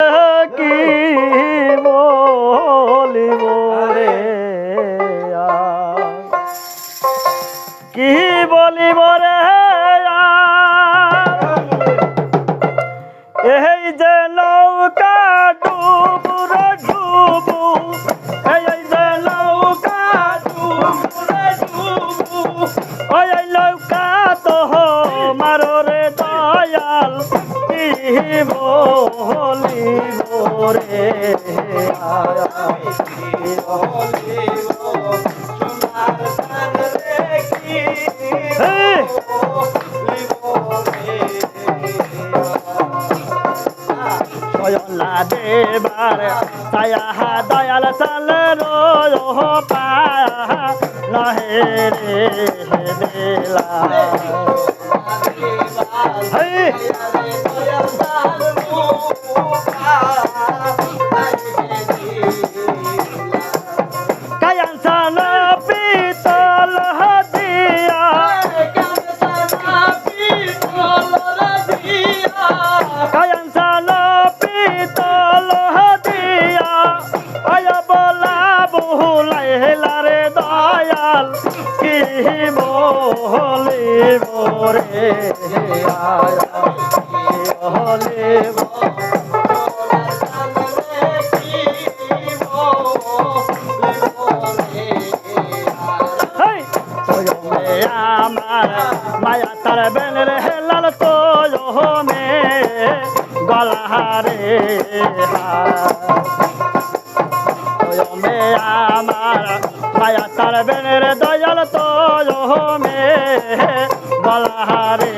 কি বলিব রে দেবার ছায়া দয়াল চাল রো পায়া নহে রে হে কি বলিব রে আয়া কি বলিব হেই তোয়মে আমার মায়া তার বেনের হেলাল তোয়মে গলাহারে আমার মায়া তার বেনের দয়াল তোয়মে গলাহারে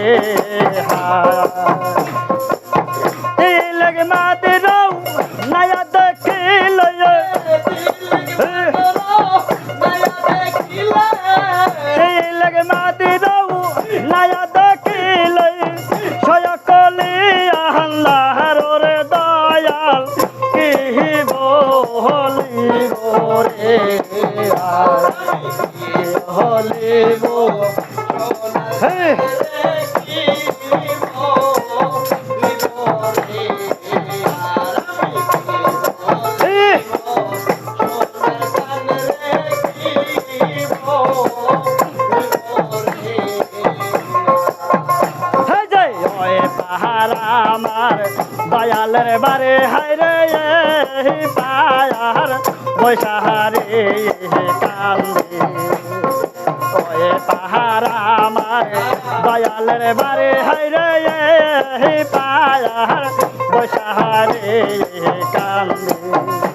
তিলক মাতি রৌ, নয়া দেখিল তিলক মাতি রৌ, নয়া দেখিল সয়কলি আল্লাহর রে দয়াল কি হলিব হে হে হে যে ওই পাহাড় আমার দয়ালের বারে হাইরে এই পাহাড় বৈশাহারে কান্দে। ওই পাহাড় আমার দয়ালের বারে হাইরে পাহাড় বৈশাহারে কান্দে।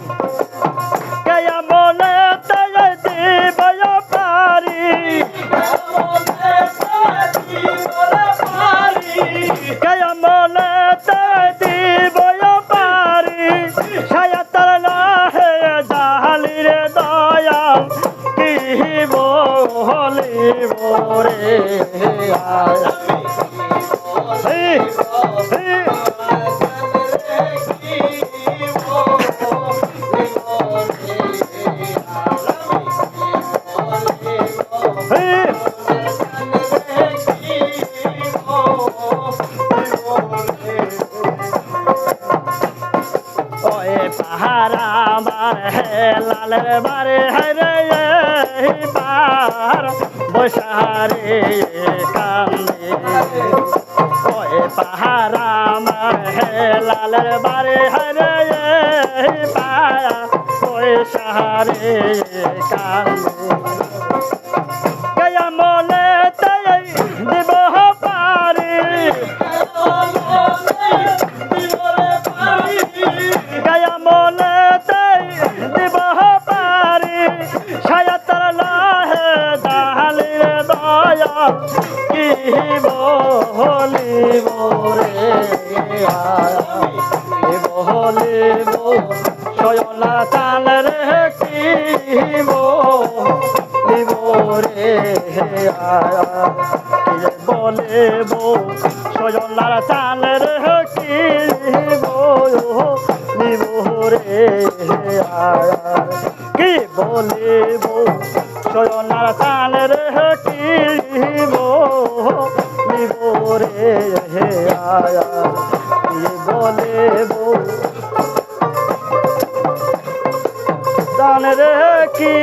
রে আয়া। হে হে হে ওই হে লালের পাহাড় বসারে কান্দে ওই পাহাড় আমার হে বারে হরে পায়া। ওই সাহারে কান্দে কি বলিব? রে আয়া কি বলিব সয়না চাল রে কি বলিব রে আয়া কি বলিব সয়নার চাল রে কি বলিব রে আয়া কি বলিব চয়নার চান রে কি নিব রে হে আয়া বলে বো চান রে কি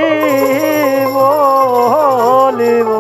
বলিব